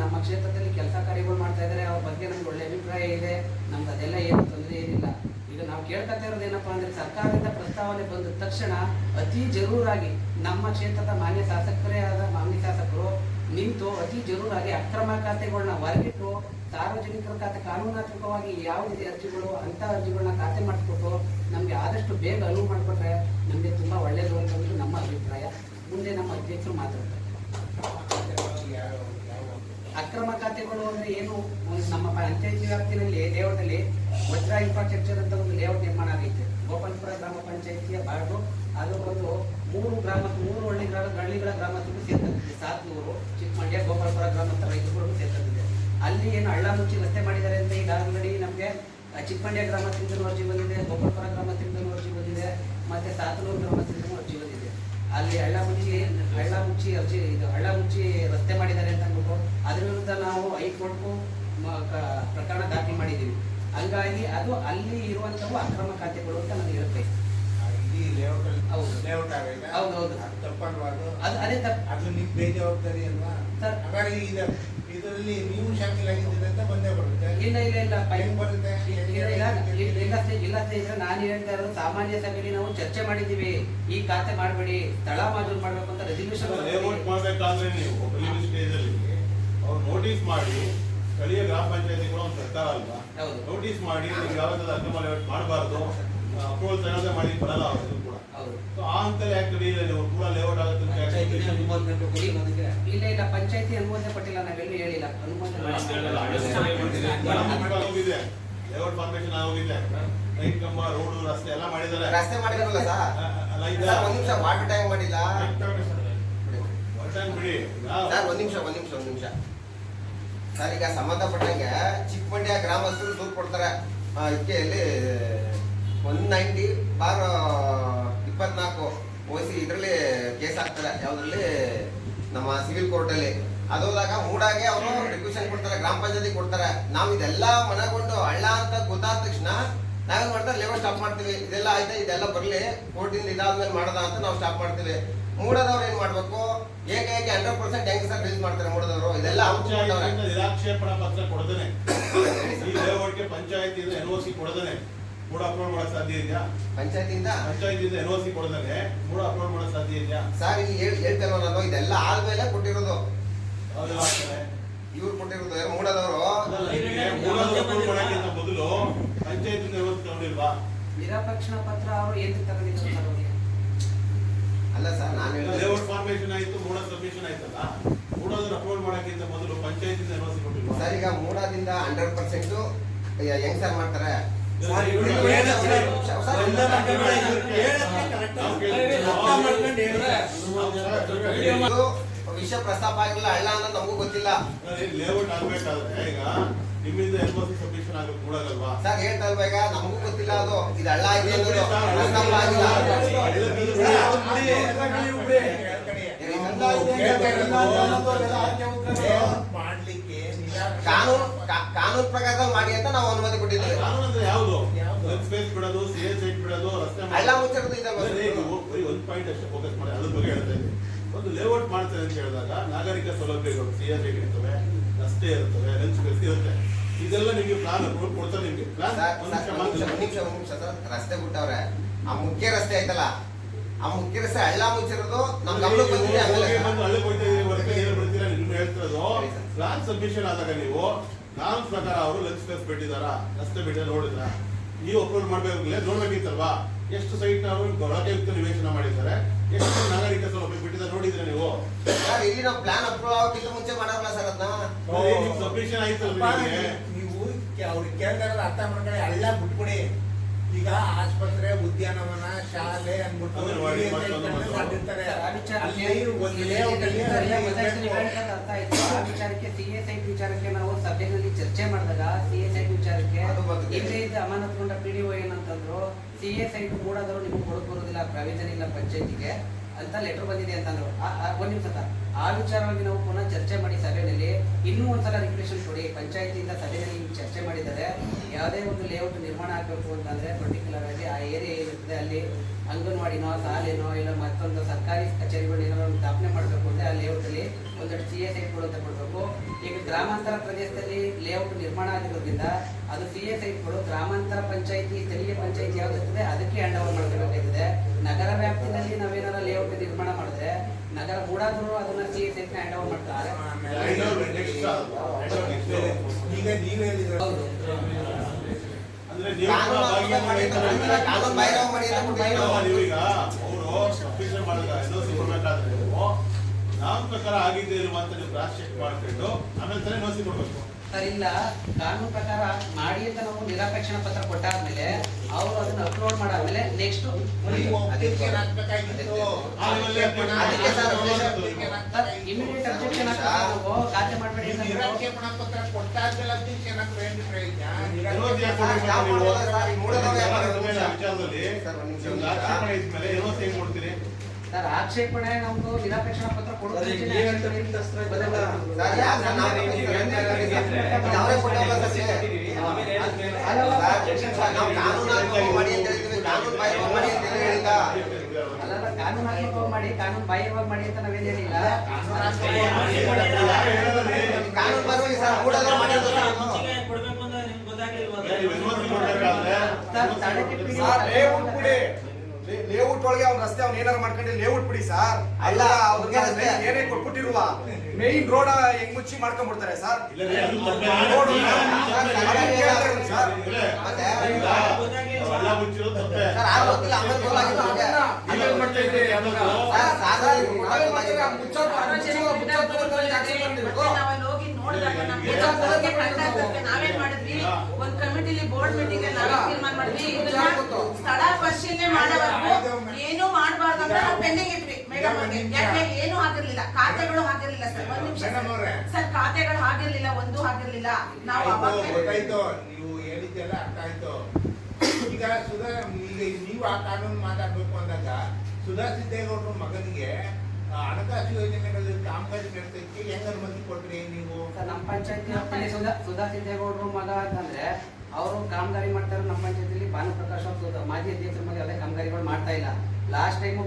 ನಮ್ಮ ಕ್ಷೇತ್ರದಲ್ಲಿ ಕೆಲಸ ಕಾರ್ಯಗಳು ಮಾಡ್ತಾ ಇದ್ದಾರೆ. ಅವ್ರ ಬಗ್ಗೆ ನಮ್ಗೆ ಒಳ್ಳೆ ಅಭಿಪ್ರಾಯ ಇದೆ. ನಮ್ಗೆ ಅದೆಲ್ಲ ಏನು ತೊಂದರೆ ಏನಿಲ್ಲ. ಈಗ ನಾವು ಕೇಳ್ಕೊತಾ ಇರೋದು ಏನಪ್ಪಾ ಅಂದರೆ ಸರ್ಕಾರದಿಂದ ಪ್ರಸ್ತಾವನೆ ಬಂದ ತಕ್ಷಣ ಅತಿ ಜರೂರಾಗಿ ನಮ್ಮ ಕ್ಷೇತ್ರದ ಮಾನ್ಯ ಶಾಸಕರೇ ಆದ ಮಾನ್ಯ ಶಾಸಕರು ನಿಂತು ಅತಿ ಜರೂರಾಗಿ ಅಕ್ರಮ ಖಾತೆಗಳನ್ನ ಹೊರಗಿಟ್ಟು ಸಾರ್ವಜನಿಕರ ಖಾತೆ ಕಾನೂನಾತ್ಮಕವಾಗಿ ಯಾವುದಿದೆ ಅರ್ಜಿಗಳು ಅಂತ ಅರ್ಜಿಗಳನ್ನ ಖಾತೆ ಮಾಡಿಸ್ಬಿಟ್ಟು ನಮಗೆ ಆದಷ್ಟು ಬೇಗ ಅನುವು ಮಾಡಿಕೊಟ್ರೆ ನಮಗೆ ತುಂಬಾ ಒಳ್ಳೆಯದು ಅಂತಂದ್ರೆ ನಮ್ಮ ಅಭಿಪ್ರಾಯ. ಮುಂದೆ ನಮ್ಮ ಅಧ್ಯಕ್ಷರು ಮಾತಾಡ್ತಾರೆ. ಅಕ್ರಮ ಖಾತೆಗಳು ಅಂದ್ರೆ ಏನು? ನಮ್ಮ ಪಂಚಾಯತಿ ವ್ಯಾಪ್ತಿನಲ್ಲಿ, ಲೇಔಟಲ್ಲಿ ವಜ್ರ ಇನ್ಫ್ರಾಸ್ಟ್ರಕ್ಚರ್ ಅಂತ ಒಂದು ಲೇಔಟ್ ನಿರ್ಮಾಣ ಆಗೈತೆ. ಗೋಪಾಲಪುರ ಗ್ರಾಮ ಪಂಚಾಯತಿಯ ಬಾರ್ಡು, ಅದು ಒಂದು ಮೂರು ಗ್ರಾಮ ಮೂರು ಹಳ್ಳಿ ಗ್ರಾಮ ಹಳ್ಳಿಗಳ ಗ್ರಾಮಕ್ಕೂ ಸೇರ್ತದೆ. ಸಾತ್ನೂರು ಚಿಕ್ಕಮಂಡ್ಯ ಗೋಪಾಲಪುರ ಗ್ರಾಮ ಅಂತ ರೈತರುಗಳು ಸೇರ್ತದೆ. ಅಲ್ಲಿ ಏನು ಹಳ್ಳ ಮುಚ್ಚಿ ರಸ್ತೆ ಮಾಡಿದ್ದಾರೆ ಅಂತ ಈಗ ಆಲ್ರೆಡಿ ನಮಗೆ ಚಿಕ್ಕಮಂಡ್ಯ ಗ್ರಾಮದಿಂದ ಅರ್ಜಿ ಬಂದಿದೆ ಗೋಪಾಲಪುರ ಗ್ರಾಮದಿಂದ ಅರ್ಜಿ ಬಂದಿದೆ, ಮತ್ತೆ ಸಾತನೂರು ಗ್ರಾಮದಿಂದ ಅರ್ಜಿ ಬಂದಿದೆ. ಅಲ್ಲಿ ಹಳ್ಳ ಮುಚ್ಚಿ ಹಳ್ಳ ಮುಚ್ಚಿ ಅರ್ಜಿ, ಇದು ಹಳ್ಳ ಮುಚ್ಚಿ ರಸ್ತೆ ಮಾಡಿದ್ದಾರೆ ಅಂತ ಅಂದ್ಬಿಟ್ಟು ಅದ್ರ ವಿರುದ್ಧ ನಾವು ಹೈಕೋರ್ಟ್ಗೂ ಪ್ರಕರಣ ದಾಖಲು ಮಾಡಿದ್ದೀವಿ. ಹಂಗಾಗಿ ಅದು ಅಲ್ಲಿ ಇರುವಂಥವು ಅಕ್ರಮ ಖಾತೆಗಳು ಅಂತ ನಾನು ಹೇಳ್ತಾ ಇಡೀ ಲೇಔಟ್ ಅಲ್ಲಿ ಹೌದು. ಲೇಔಟ್ ಆಗೈತೆ ಹೌದು, ಹೌದು. ಅದು ತಪ್ಪಲ್ವಾದು ಅದು ಅದೇ ತಪ್ಪು. ಅದು ನಿಮ್ ಬೇಜವಾಬ್ದಾರಿ ಅಲ್ವಾ? ಸರ್. ಹಾಗಾಗಿ ಇದು ಇದರಲ್ಲಿ ನೀವು ಶಾಮಿಲ್ ಆಗಿದ್ದೀರಿ ಅಂತ ಬಂದೇ ಬರುತ್ತೆ. ಇಲ್ಲ ಇಲ್ಲ ಇಲ್ಲ. ಪೈ- ಹೆಂಗ್ ಬರುತ್ತೆ? ಇಲ್ಲ ಇಲ್ಲ. ಸ್ನೇಹಿತರೆ, ನಾನು ಹೇಳ್ತಾ ಇರೋದು ಸಾಮಾನ್ಯ ಸಭೆಯಲ್ಲಿ ನಾವು ಚರ್ಚೆ ಮಾಡಿದ್ದೀವಿ. ಈ ಖಾತೆ ಮಾಡಬೇಡಿ. ಸ್ಥಳ ಮಾಜೂರು ಮಾಡಬೇಕು ಅಂತ ರೆಸಲ್ಯೂಷನ್ ಲೇಔಟ್ ಮಾಡಬೇಕಾದ್ರೆ ನೀವು ಪ್ರಿಲಿಮಿನರಿ ಸ್ಟೇಜ್ ಅಲ್ಲಿ ಅವ್ರು ನೋಟಿಸ್ ಮಾಡಿ ಸ್ಥಳೀಯ ಗ್ರಾಮ ಪಂಚಾಯತಿ ಕೂಡ ಒಂದು ಸರ್ಕಾರ ಅಲ್ವಾ? ಹೌದು. ನೋಟಿಸ್ ಮಾಡಿ ನೀವು ಯಾವ್ದಾದ್ರು ಅಕ್ರಮ ಲೇಔಟ್ ಮಾಡಬಾರ್ದು. ಅಪ್ರೂವಲ್ ತಗೊಳ್ಳದೆ ಮಾಡಿ ಬರಲ್ಲ ಕೂಡ ಕೂಡ ಯಾಕೆ ಇಲ್ಲ ಇಲ್ಲ ಪಂಚಾಯತಿ ಅನುಮೋದನೆ ಹೇಳಿಲ್ಲ ಅನುಮೋದನೆ. ಹೋಗಿದೆ ರಸ್ತೆ ಎಲ್ಲ ಮಾಡಿದ್ದಾರೆ ರಸ್ತೆ ಒಂದ್ ನಿಮಿಷ ಮಾಡಿಲ್ಲ ಬಿಡಿ ಒಂದ್ ನಿಮಿಷ ಒಂದ್ ನಿಮಿಷ ಒಂದ್ ನಿಮಿಷ ಸಂಬಂಧಪಟ್ಟಂಗೆ ಚಿಕ್ಕಮಂಡ್ಯ ಗ್ರಾಮಸ್ಥರು ದೂರು ಕೊಡ್ತಾರೆ ಒನ್ ನೈಂಟಿ ಬಾರ್ ಇಪ್ಪತ್ನಾಲ್ಕು ಓಸಿ ಇದರಲ್ಲಿ ಕೇಸ್ ಹಾಕ್ತಾರೆ ಯಾವುದರಲ್ಲಿ? ನಮ್ಮ ಸಿವಿಲ್ ಕೋರ್ಟಲ್ಲಿ ಅದೋದಾಗ ಮೂಡಾಗೆ ಅವರು ರಿಕ್ವೆಷನ್ ಕೊಡ್ತಾರೆ ಗ್ರಾಮ ಪಂಚಾಯತಿ ಕೊಡ್ತಾರೆ. ನಾವು ಇದೆಲ್ಲ ಮನಗೊಂಡು ಹಳ್ಳ ಅಂತ ಗೊತ್ತಾದ ತಕ್ಷಣ ನಾವೇನ್ ಮಾಡ್ತಾರೆ? ಲೇಬರ್ ಸ್ಟಾಪ್ ಮಾಡ್ತೀವಿ. ಇದೆಲ್ಲ ಆಯ್ತಾ? ಇದೆಲ್ಲ ಬರಲಿ. ಕೋರ್ಟಿಂದ ಇದಾದ್ಮೇಲೆ ಮಾಡದ ಅಂತ ನಾವು ಸ್ಟಾಪ್ ಮಾಡ್ತೀವಿ. ಮೂಡದವ್ರು ಏನ್ ಮಾಡ್ಬೇಕು? ಏಕೆ ಏಕೆ ಹಂಡ್ರೆಡ್ ಪರ್ಸೆಂಟ್ ಹೆಂಗ್ ಸರ್ ರಿಲೀಸ್ ಮಾಡ್ತಾರೆ ಮೂಡದವರು? ಇದೆಲ್ಲ ನಿರಾಕ್ಷೇಪಣಾ ಪತ್ರ ಕೊಡದೇನೆ ಪಂಚಾಯತಿಯಿಂದ ಎನ್ ಒ ಸಿ ಕೊಡದೇನೆ ಕೂಡ ಅಪ್ಲೋಡ್ ಮಾಡಕ್ ಸಾಧ್ಯ ಇದೆಯಾ? ಪಂಚಾಯತಿಯಿಂದ? ಪಂಚಾಯತಿಯಿಂದ ಎನ್ ಓ ಸಿ ಕೊಡದೇನೆ ಮೂಡ ಅಪ್ಲೋಡ್ ಮಾಡಕ್ ಸಾಧ್ಯ ಇದೆಯಾ? ಸರ್ ಇಲ್ಲಿ ಹೇಳ್- ಹೇಳ್ತೇನೋ ನಾನು ಇದೆಲ್ಲ ಆದ್ಮೇಲೆ ಕೊಟ್ಟಿರೋದು. ಇವ್ರು ಕೊಟ್ಟಿರೋದು ಮೂಡದವರು. ಮಾಡಕ್ಕಿಂತ ಮೊದಲು ಪಂಚಾಯತಿಂದ ಎನ್ ಸಿ ತಗೊಂಡಿಲ್ವಾ? ನಿರಪೇಕ್ಷಣ ಪತ್ರ ಅವರು ಏನು ತಗೊಂಡಿದ್ರು ಸರ್ ಅವ್ರಿಗೆ ಅಲ್ಲ ಸರ್ ನಾನು ಲೇಔಟ್ ಫಾರ್ಮೇಶನ್ ಆಯ್ತು ಮೂಡ ಸಬ್ಮಿಷನ್ ಆಯ್ತಲ್ಲ? ಮೂಡೋದನ್ನ ಅಪ್ಲೋಡ್ ಮಾಡಕ್ಕಿಂತ ಮೊದಲು ಪಂಚಾಯತಿಂದ ಎನ್ ಒ ಸಿ ಕೊಟ್ಟಿಲ್ವಾ? ಸರ್ ಈಗ ಮೂಡದಿಂದ ಹಂಡ್ರೆಡ್ ಪರ್ಸೆಂಟ್ ಹೆಂಗ್ ಸರ್ ಮಾಡ್ತಾರೆ. ವಿಷಯ ಪ್ರಸ್ತಾಪ ಆಗಿಲ್ಲ ಹಳ್ಳ ಅಂದ್ರೆ ನಮಗೂ ಗೊತ್ತಿಲ್ಲ. ಲೇಔಟ್ ಆಗ್ಬೇಕಾದ್ರೆ ಈಗ ನಿಮ್ಮಿಂದ ಸಬ್ಮಿಷನ್ ಆಗಬೇಕು ಕೂಡಲ್ವಾ ಸರ್, ಹೇಳ್ತಾ ಈಗ? ನಮಗೂ ಗೊತ್ತಿಲ್ಲ ಅದು. ಇದು ಹಳ್ಳ ಆಗಿದೆ ಅನ್ನೋದು ಪ್ರಸ್ತಾಪ ಆಗಿಲ್ಲ. ಕಾ- ಕಾನೂನು ಪ್ರಕಾರ ಮಾಡಿ ಅಂತ ನಾವು ಅನುಮತಿ ಕೊಟ್ಟಿದ್ದೇವೆ. ಕಾನೂನು ಅಂದ್ರೆ ಯಾವುದು? ಸ್ಪೇಸ್ ಬಿಡೋದು ಸಿ ಸೈಟ್ ಬಿಡೋದು ರಸ್ತೆ ಎಲ್ಲ. ಮುಚ್ಚಿರೋದು ಇದೆ ಬರೀ ಒಂದು ಪಾಯಿಂಟ್ ಅಷ್ಟೇ ಫೋಕಸ್ ಮಾಡಿ ಅದ್ರ ಬಗ್ಗೆ ಹೇಳ್ತಾ ಇದ್ದೀನಿ. ಒಂದು ಲೇಔಟ್ ಮಾಡ್ತಾರೆ ಅಂತ ಹೇಳಿದಾಗ ನಾಗರಿಕ ಸೌಲಭ್ಯಗಳು ಸಿ ಸೈಟ್ ಇರ್ತವೆ ರಸ್ತೆ ಇರ್ತವೆ ಲಂಚ್ ಇರುತ್ತೆ. ಇದೆಲ್ಲ ನಿಮಗೆ ಪ್ಲಾನ್ ಅಪ್ರೂವ್ ಕೊಡ್ತಾರೆ ನಿಮಗೆ. ಪ್ಲಾನ್ ನಿಮಿಷ ನಿಮಿಷ, ಸರ್. ರಸ್ತೆ ಬಿಟ್ಟವ್ರೆ. ಆ ಮುಖ್ಯ ರಸ್ತೆ ಆಯ್ತಲ್ಲ ಆ ಮುಖ್ಯ ರಸ್ತೆ ಹಳ್ಳ ಮುಚ್ಚಿರೋದು ನಮ್ ಗಮನಕ್ಕೆ ಬಂದಿದೆ ಹಳ್ಳಿ ಹೊರಗೆ ಏನು ಬಿಡ್ತೀರಾ ನಿಮ್ಗೆ ಹೇಳ್ತಿರೋದು? ಪ್ಲಾನ್ ಸಬ್ಮಿಷನ್ ಆದಾಗ ನೀವು ನಾನು ಪ್ರಕಾರ ಅವರು ಲಂಚ್ ಸ್ಪೇಸ್ ಬಿಟ್ಟಿದಾರ ರಸ್ತೆ ಬಿಟ್ಟಿದ ನೋಡಿದ್ರ? ನೀವು ಅಪ್ರೂವ್ ಮಾಡ್ಬೇಕಿಲ್ಲ ನೋಡ್ಬೇಕಿತ್ತಲ್ವಾ? ಎಷ್ಟು ಸೈಟ್ ಅವರು ಗೌರವಯುಕ್ತ ನಿವೇಶನ ಮಾಡಿದ್ದಾರೆ? ಎಷ್ಟು ನಾಗರಿಕ ಸೌಲಭ್ಯ ಬಿಟ್ಟಿದ್ದಾರೆ ನೋಡಿದ್ರೆ ನೀವು? ಸರ್ ಇಲ್ಲಿ ನಾವು ಪ್ಲಾನ್ ಅಪ್ರೂವ್ ಆಗೋಕ್ಕಿಂತ ಮುಂಚೆ ಮಾಡಲ್ಲ ಸರ್ ಅದನ್ನ ಸಬ್ಮಿಷನ್ ಆಯ್ತಲ್ಲ ನೀವು ಅವ್ರಿಗೆ ಕೇಳ್ತಾರಲ್ಲ ಅರ್ಥ ಮಾಡ್ಕೊಳ್ಳಿ ಎಲ್ಲ ಬಿಟ್ಬಿಡಿ. ಈಗ ಆಸ್ಪತ್ರೆ ಉದ್ಯಾನವನ ಶಾಲೆ ಅಂದ್ಬಿಟ್ಟು ವಿಚಾರಕ್ಕೆ ಸಿ ಎಸ್ ಐ ವಿಚಾರಕ್ಕೆ ನಾವು ಸಭೆಯಲ್ಲಿ ಚರ್ಚೆ ಮಾಡಿದಾಗ ಸಿ ಎಸ್ ಐ ವಿಚಾರಕ್ಕೆ ಹಿಂದೆ ಇದ್ದ ಅಮಾನತ್ಕೊಂಡ ಪಿ ಡಿ ಒ ಏನಂತಂದ್ರು ಸಿ ಎಸ್ ಐ ಕೂಡ ನಿಮ್ಗೆ ಕೊಡಕ್ ಬರೋದಿಲ್ಲ ಪ್ರಾವಿಷನ್ ಇಲ್ಲ ಪಂಚಾಯತಿಗೆ. ಅಂತ ಲೆಟರ್ ಬಂದಿದೆ ಅಂತಂದ್ರು. ಒಂದ್ ನಿಮಿಷ ಆ ವಿಚಾರವಾಗಿ ನಾವು ಪುನಃ ಚರ್ಚೆ ಮಾಡಿ ಸಭೆಯಲ್ಲಿ ಇನ್ನೂ ಒಂದ್ಸಲ ರಿಕ್ವೆಷನ್ ಕೊಡಿ. ಪಂಚಾಯತಿಯಿಂದ ಸಭೆಯಲ್ಲಿ ಚರ್ಚೆ ಮಾಡಿದ್ದಾರೆ. ಯಾವುದೇ ಒಂದು ಲೇಔಟ್ ನಿರ್ಮಾಣ ಆಗಬೇಕು ಅಂತಂದ್ರೆ ಪರ್ಟಿಕ್ಯುಲರ್ ಆಗಿ ಆ ಏರಿಯಾ ಏನಿರ್ತದೆ ಅಲ್ಲಿ ಅಂಗನವಾಡಿನೋ ಶಾಲೆನೋ ಇಲ್ಲ ಮತ್ತೊಂದು ಸರ್ಕಾರಿ ಕಚೇರಿಗಳು ಏನಾದ್ರು ಒಂದು ಸ್ಥಾಪನೆ ಮಾಡಬೇಕು ಅಂದರೆ ಆ ಲೇಔಟಲ್ಲಿ ಒಂದಷ್ಟು ಸಿ ಎಸ್ ಐ ಕೊಡು ಅಂತ ಕೊಡಬೇಕು. ಈಗ ಗ್ರಾಮಾಂತರ ಪ್ರದೇಶದಲ್ಲಿ ಲೇಔಟ್ ನಿರ್ಮಾಣ ಆಗಿರೋದ್ರಿಂದ ಅದು ಸಿ ಎಸ್ ಐ ಕೊಡು ಗ್ರಾಮಾಂತರ ಪಂಚಾಯಿತಿ ಸ್ಥಳೀಯ ಪಂಚಾಯತಿ ಯಾವುದಿರ್ತದೆ ಅದಕ್ಕೆ ಹ್ಯಾಂಡ್ ಓವರ್ ಮಾಡ್ಕೋಬೇಕಾಗಿದೆ ನಗರ ವ್ಯಾಪ್ತಿಯಲ್ಲಿ ನಾವೇನಾರ ಲೇಔಟ್ ನಿರ್ಮಾಣ ಮಾಡಿದ್ರೆ ನಗರ ಮೂಡಾದ್ರು ಅದನ್ನ C S I hand over ಮಾಡ್ತಾರೆ. ಈಗ ನೀವ್ ಹೇಳಿದ್ರೆ ಹೌದು. ನಮ್ಮ ಪ್ರಕಾರ ಆಗಿದೆ ಇರುವಂತ ನೀವು ಕ್ರಾಸ್ ಚೆಕ್ ಮಾಡ್ಕೊಂಡು ಆಮೇಲೆ ತಾನೇ ನೋಸಿ ಕೊಡ್ಬೇಕು ಸರ್ ಇಲ್ಲ ಕಾನೂನು ಪ್ರಕಾರ ಮಾಡಿ ಅಂತ ನಾವು ನಿರಾಪೇಕ್ಷಣ ಪತ್ರ ಕೊಟ್ಟಾದ್ಮೇಲೆ ಅವರು ಅದನ್ನ ಅಪ್ಲೋಡ್ ಮಾಡಾದ್ಮೇಲೆ ನೆಕ್ಸ್ಟ್ ಇಮಿಡಿಯೇಟ್ ಅಬ್ಜೆಕ್ಷನ್ ಖಾತೆ ಮಾಡಬೇಡಿ ಸರ್. ಆಕ್ಷೇಪಣೆ ಏನೋ ಸೇಮ್ ಕೊಡ್ತೀರಿ ಸರ್ ಆಕ್ಷೇಪಣೆ ನಮ್ದು ನಿರಾಕ್ಷೇಪಣಾ ಪತ್ರ ಕೊಡೋದು ಕಾನೂನಾತ್ಮಕವಾಗಿ ಮಾಡಿ ಕಾನೂನು ಬಾಹಿರವಾಗಿ ಮಾಡಿ ಅಂತ ನಾವೇನ್ ಹೇಳಿಲ್ಲ. ಕಾನೂನು ಬಾಹಿರವಾಗಿ ಸರ್. ಮೂಡದವ್ರು ಮಾಡಿರೋದು ಸರ್ ಅದು. ನೀವು ಎನ್ಒಸಿ ಕೊಡ್ಬೇಕಾದ್ರೆ ಸರ್ ತಡೆಗೆ ಪೀಡಿ- ಸರ್ ಲೇಔಟ್ ಬಿಡಿ ಲೇ- ಲೇಔಟ್ ಒಳಗೆ ಅವ್ನ ರಸ್ತೆ ಅವ್ನ ಏನಾರ ಮಾಡ್ಕೊಂಡು ಲೇಔಟ್ ಬಿಡಿ ಸರ್ ಅಲ್ಲ, ಅವ್ರಿಗೆ ರಸ್ತೆ. ಏನೇ ಕೊಟ್ಬಿಟ್ಟಿರುವ ಮೇನ್ ರೋಡ್ ಹೆಂಗ್ ಮುಚ್ಚಿ ಮಾಡ್ಕೊಂಡ್ಬಿಡ್ತಾರೆ ಸರ್ ಮುಚ್ಚೋದು- ನಾವೇನ್ ಮಾಡಿದ್ವಿ ಒಂದ್ ಕಮಿಟಿಲಿ ಬೋರ್ಡ್ ಮೀಟಿಂಗ್ ನಾವೇ ತೀರ್ಮಾನ ಮಾಡಿದ್ವಿ. ಇದನ್ನ ಸ್ಥಳ ಪರಿಶೀಲನೆ ಮಾಡೋವರೆಗೂ ಏನು ಮಾಡಬಾರ್ದು ಅಂತ ನಾವು ಪೆಂಡಿಂಗ್ ಇಟ್ವಿ ಮೇಡಮ್ ಅವ್ರಿಗೆ. ಯಾಕೆ? ಏನು ಆಗಿರ್ಲಿಲ್ಲ ಖಾತೆಗಳು ಆಗಿರ್ಲಿಲ್ಲ ಸರ್. ಒಂದ್ ನಿಮಿಷ ಸರ್. ಖಾತೆಗಳು ಆಗಿರ್ಲಿಲ್ಲ ಒಂದು ಆಗಿರ್ಲಿಲ್ಲ ನಾವು ಗೊತ್ತಾಯ್ತು ನೀವು ಹೇಳಿದ್ದೆಲ್ಲ ಅರ್ಥ ಆಯ್ತು. ಈಗ ಸುಧಾ ಈಗ ನೀವು ಆ ಕಾನೂನು ಮಾತಾಡ್ಬೇಕು ಅಂದಾಗ ಸುಧಾ ಸಿದ್ದೇಗೌಡರ ಮಗನಿಗೆ ಹಣಕಾಸು ಯೋಜನೆಗಳಲ್ಲಿ ಕಾಮಗಾರಿ ನಡೆಸಲಿಕ್ಕೆ ಹೆಂಗ್ ಅನುಮತಿ ಕೊಟ್ರಿ ನೀವು? ಸರ್, ನಮ್ಮ ಪಂಚಾಯತಿ ಪಲ್ಲಿ ಸುಧಾ ಸುಧಾ ಸಿದ್ದೇಗೌಡರು ಮಗ ಅಂತಂದ್ರೆ ಅವರು ಕಾಮಗಾರಿ ಮಾಡ್ತಾರೆ ನಮ್ಮ ಪಂಚಾಯತಿಲಿ ಭಾನುಪ್ರಕಾಶ್ ಪ್ರಕಾಶ್ ಸುಧಾ- ಮಾಜಿ ಅಧ್ಯಕ್ಷರ ಮಗ ಯಾವುದೇ ಕಾಮಗಾರಿಗಳು ಮಾಡ್ತಾ ಇಲ್ಲ. ಲಾಸ್ಟ್ ಟೈಮು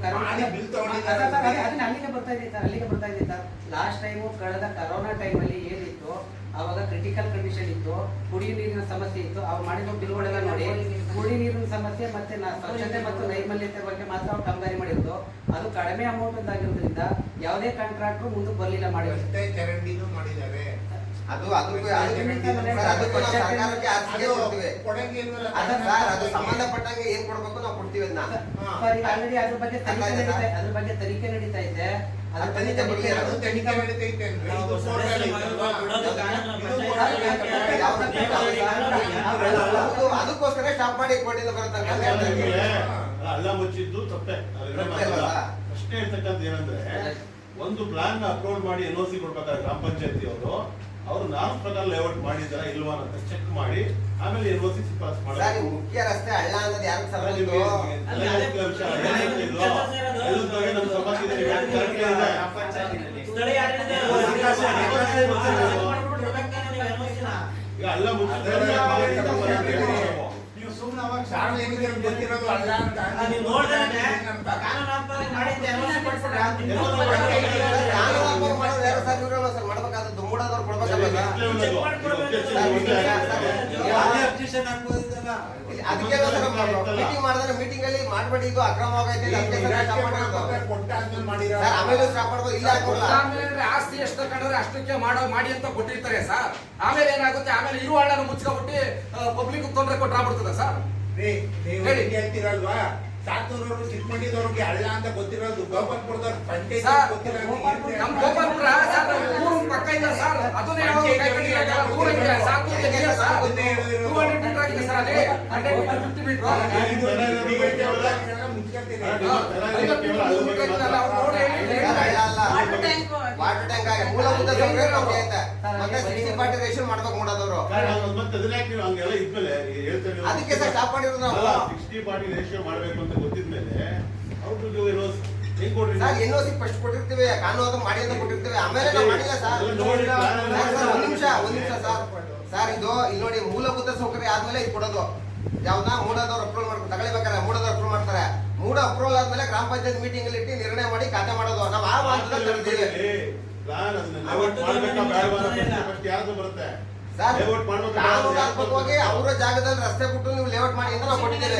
ಅಲ್ಲಿಗೆ ಬರ್ತಾ ಇದೆ ಸರ್ ಅಲ್ಲಿಗೆ ಬರ್ತಾ ಇದೆ ಸರ್. ಲಾಸ್ಟ್ ಟೈಮು ಕಳೆದ ಕರೋನಾ ಟೈಮಲ್ಲಿ ಏನಿತ್ತು ಅವಾಗ ಕ್ರಿಟಿಕಲ್ ಕಂಡೀಷನ್ ಇತ್ತು, ಕುಡಿ ನೀರಿನ ಸಮಸ್ಯೆ ಇತ್ತು, ಅವ್ರು ಮಾಡಿರೋ ಬಿಲ್ಗಳೆಲ್ಲ ನೋಡಿ, ಕುಡಿ ನೀರಿನ ಸಮಸ್ಯೆ ಮತ್ತೆ ಸ್ವಚ್ಛತೆ ಮತ್ತು ನೈರ್ಮಲ್ಯತೆ ಬಗ್ಗೆ ಮಾತ್ರ ಅವ್ರು ಕಾಮಗಾರಿ ಮಾಡಿರೋದು. ಅದು ಕಡಿಮೆ ಅಮೌಂಟ್ ಆಗಿರೋದ್ರಿಂದ ಯಾವುದೇ ಕಾಂಟ್ರಾಕ್ಟ್ರು ಮುಂದಕ್ಕೆ ಬರಲಿಲ್ಲ ಮಾಡಿದ್ದಾರೆ. ಅದು ಅದಕ್ಕೂ ಸರ್ಕಾರಕ್ಕೆ ಆದ್ಯತೆ ಅದು ಕೊಡ್ತೀವಿ ಅದ ಸರ್ ಅದು ಸಂಬಂಧಪಟ್ಟಂಗೆ ಏನ್ ಕೊಡ್ಬೇಕು ನಾವು ಕೊಡ್ತೀವಿ ಅದನ್ನ. ಆಲ್ರೆಡಿ ಅದ್ರ ಬಗ್ಗೆ ತನಿಖೆ ನಡೀತಾ ಅದ್ರ ಬಗ್ಗೆ ತನಿಖೆ ನಡೀತಾ ಇದೆ. ಅದಕ್ಕೋಸ್ಕರ ಸ್ಟಾಪ್ ಮಾಡಿ ಕೊಟ್ಟಿದ್ದು ಅಲ್ಲ ಮುಚ್ಚಿದ್ದು ತಪ್ಪೆ? ಪ್ರಶ್ನೆ ಇರ್ತಕ್ಕಂಥ ಏನಂದ್ರೆ ಒಂದು ಪ್ಲಾನ್ ಅಪ್ಲೋಡ್ ಮಾಡಿ ಎನ್ ಕೊಡ್ಬೇಕಾದ ಸಿ ಕೊಡ್ಬೇಕಾದ್ರೆ ಗ್ರಾಮ ಪಂಚಾಯತಿ ಅವರು ಅವರು ನಾನು ಪ್ರಕಾರ ಲೇಔಟ್ ಮಾಡಿದಾರ ಇಲ್ವಾ ಅಂತ ಚೆಕ್ ಮಾಡಿ ಆಮೇಲೆ ಎನ್ ಓ ಸಿ ಮುಖ್ಯ ರಸ್ತೆ ಹಳ್ಳ ಅನ್ನೋದು ಯಾರು ಅಲ್ಲ, ಅಲ್ಲ ನೀವು ಸುಮ್ಮನೆ ಅವಾಗ ಗೊತ್ತಿರೋದು ಅಲ್ಲ ಅಂತ ನೀವು ನೋಡ್ದೆ ಅಂತ. ಕಾನೂನಾತ್ಮಕ ಮಾಡಿದ್ದೆ ಎನ್ಒಸಿ ಕೊಡ್ಸ್ಬಿಟ್ರೆ ಅದು ನಿಮ್ಮ ಎನ್ಒಸಿ ಕೊಡ್ಬೇಕು. ನಾನು ವಾಪಸ್ ಮಾಡೋದು ಯಾರು ಸರ್ ಇವ್ರಲ್ಲ ಸರ್ ಮಾಡ್ಬೇಕಾದದ್ದು ಮೂಡಾದವ್ರು ಕೊಡ್ಬೇಕಲ್ಲ ಅದಕ್ಕೆ ಮೀಟಿಂಗ್ ಮಾಡಿದ್ರೆ ಮೀಟಿಂಗ್ ಅಲ್ಲಿ ಮಾಡ್ಬೇಡಿ ಇದು ಅಕ್ರಮ ಆಗೈತೆ ಆಮೇಲೆ ಸ್ಟಾಪ್ ಮಾಡ್ಬೋದು ಇಲ್ಲ ಹಾಕೋಲ್ಲ ಆಮೇಲೆ ಆಸ್ತಿ ಎಷ್ಟು ಕಂಡ್ರೆ ಅಷ್ಟಕ್ಕೆ ಮಾಡೋ ಮಾಡಿ ಅಂತ ಕೊಟ್ಟಿರ್ತಾರೆ ಸರ್. ಆಮೇಲೆ ಏನಾಗುತ್ತೆ? ಆಮೇಲೆ ಇರುವ ಹಳ್ಳನ ಮುಚ್ಕೊಬಿಟ್ಟು ಪಬ್ಲಿಕ್ ತೊಂದರೆ ಕೊಟ್ಟಾಗ್ಬಿಡ್ತದೆ ಸರ್? ಹೇಳಿ. ಹೇಳ್ತೀರಲ್ವಾ? ಸಾತೂರವರು ಚಿಕ್ಕಮಂಡಿದವ್ರಿಗೆ ಅಳ್ಳ ಅಂತ ಗೊತ್ತಿರೋದು. ಗೋಪಾಲ್ಪುರದವ್ರು ಪಂಚಾಯತ್ ಗೊತ್ತಿರೋದು ನಮ್ ಗೋಪಾಲ್ಪುರ ಸರ್ ಊರು ಪಕ್ಕ ಇದೆ ಸರ್. ಅದನ್ನೇ ನಾವು ಇದೆ ಸರ್ ಅದನ್ನೇ ಹೇಳಿರೋದು. 200 ಮೀಟರ್ ಆಗಿದೆ ಸರ್ ಅಲ್ಲಿ. 100 ಮೀಟರ್ 50 ಮೀಟರ್ ಇದು ನೀವು ಹೇಳ್ತೀರಲ್ಲ, ಮುಚ್ಕೊತೀರಿ. ಸರ್ ಹಳ್ಳ ಅಲ್ಲ ವಾಟರ್ ಟ್ಯಾಂಕ್ ಆಗಿ ಮೂಲಭೂತ ಸೌಕರ್ಯ ಮತ್ತೆ ಸಿಟಿ ಪಾರ್ಟಿ ರೇಷನ್ ಮಾಡ್ಬೇಕು ಮಾಡೋದವ್ರು. ಅದಕ್ಕೆ ಸರ್ ಸ್ಟಾಪ್ ಮಾಡಿರೋದು ನಾವು. ಅಲ್ಲ ಬಾಡಿ ರೇಷಿಯೋ ಮಾಡಬೇಕು ಅಂತ ಗೊತ್ತಿದ್ಮೇಲೆ ಔಟ್ ಟು ಸಿ ಹೆಂಗ್ ಕೊಡ್ರಿ ಸರ್ ಎನ್ ಸಿ ಫಸ್ಟ್ ಕೊಟ್ಟಿರ್ತೀವಿ ಕಾನೂನು ಮಾಡಿ ಅಂತ ಕೊಟ್ಟಿರ್ತೀವಿ. ಆಮೇಲೆ ನಾವು ಮಾಡಿಲ್ಲ ಸರ್. ನೋಡಿ, ಸರ್, ಒಂದ್ ನಿಮಿಷ ಒಂದು ನಿಮಿಷ ಸರ್. ಸರ್ ಇದು ಇಲ್ಲಿ ನೋಡಿ ಮೂಲಭೂತ ಸೌಕರ್ಯ ಆದ್ಮೇಲೆ ಇದು ಕೊಡೋದು. ಯಾವ್ದಾ ಮೂಡದವ್ರು ಅಪ್ರೂವಲ್ ಮಾಡ್ಕೊಂಡು ತಗೊಳ್ಬೇಕಾರೆ ಮೂಡದವ್ರು ಅಪ್ರೂವ್ ಮಾಡ್ತಾರೆ. ಮೂಡ ಅಪ್ರೂವಲ್ ಆದ್ಮೇಲೆ ಗ್ರಾಮ ಪಂಚಾಯತ್ ಮೀಟಿಂಗ್ ಅಲ್ಲಿ ಇಟ್ಟು ನಿರ್ಣಯ ಮಾಡಿ ಖಾತೆ ಮಾಡೋದು. ನಾವು ಆ ತರ್ತೀವಿ. ಯಾರ್ದು ಬರುತ್ತೆ? ಅವರ ಜಾಗದಲ್ಲಿ ರಸ್ತೆ ಬಿಟ್ಟು ನೀವು ಲೇಔಟ್ ಮಾಡಿ ಅಂತ ನಾವು ಕೊಟ್ಟಿದ್ದೇವೆ.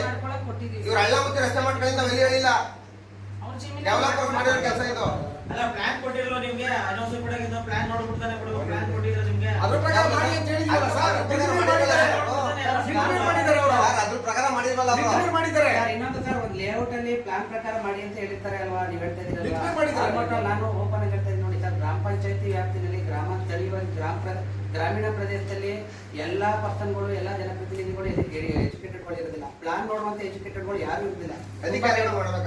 ಇವ್ರು ಹಳ್ಳ ಮತ್ತೆ ರಸ್ತೆ ಮಾಡ್ಕೊಳ್ಳಿ ಅಲ್ಲಿ ಹೇಳಿಲ್ಲ. ಡೆವಲಪರ್ ಮಾಡಿರೋ ಕೆಲಸ ಇದು. ಅಲ್ಲ ಪ್ಲಾನ್ ಕೊಟ್ಟಿರೋ ನಿಮ್ಗೆ? ಕೂಡ ಕೊಡೋಕ್ಕಿಂತ ಪ್ಲಾನ್ ನೋಡ್ಬಿಡ್ತಾನೆ ಕೊಡಬೇಕು ಪ್ಲಾನ್ ಕೊಟ್ಟಿರೋ ನಿಮ್ಗೆ. ಅದ್ರ ಪ್ರಕಾರ ಮಾಡಿ ಅಂತ ಸರ್. ಮಾಡಿದ್ದಾರೆ. ಅವರು? ಸರ್, ಅದ್ರ ಪ್ರಕಾರ ಮಾಡಿದ್ವಲ್ಲ ಅವರು. ಮಾಡಿದ್ದಾರೆ. ಸರ್ ಇನ್ನೊಂದು ಸರ್ ಒಂದು ಲೇಔಟ್ ಅಲ್ಲಿ ಪ್ಲಾನ್ ಪ್ರಕಾರ ಮಾಡಿ ಅಂತ ಹೇಳಿರ್ತಾರೆ ಅಲ್ವಾ? ನೀವು ಹೇಳ್ತಾ all ನಾನು ಓಪನ್ ಹೇಳ್ತಾ ಇದ್ದೀನಿ ನೋಡಿ ಸರ್ ಗ್ರಾಮ ಪಂಚಾಯತಿ ವ್ಯಾಪ್ತಿನಲ್ಲಿ ಗ್ರಾಮ ತಳಿಯುವ ಗ್ರಾಮ ಪ್ರ- ಗ್ರಾಮೀಣ ಪ್ರದೇಶದಲ್ಲಿ ಎಲ್ಲಾ ಪರ್ಸನ್ಗಳು ಎಲ್ಲ ಜನಪ್ರತಿನಿಧಿಗಳು ಎಜುಕೇಟೆಡ್ ಇರೋದಿಲ್ಲ. ಪ್ಲಾನ್ ನೋಡುವಂತ ಎಜುಕೇಟೆಡ್ಗಳು ಯಾರು ಇರೋದಿಲ್ಲ.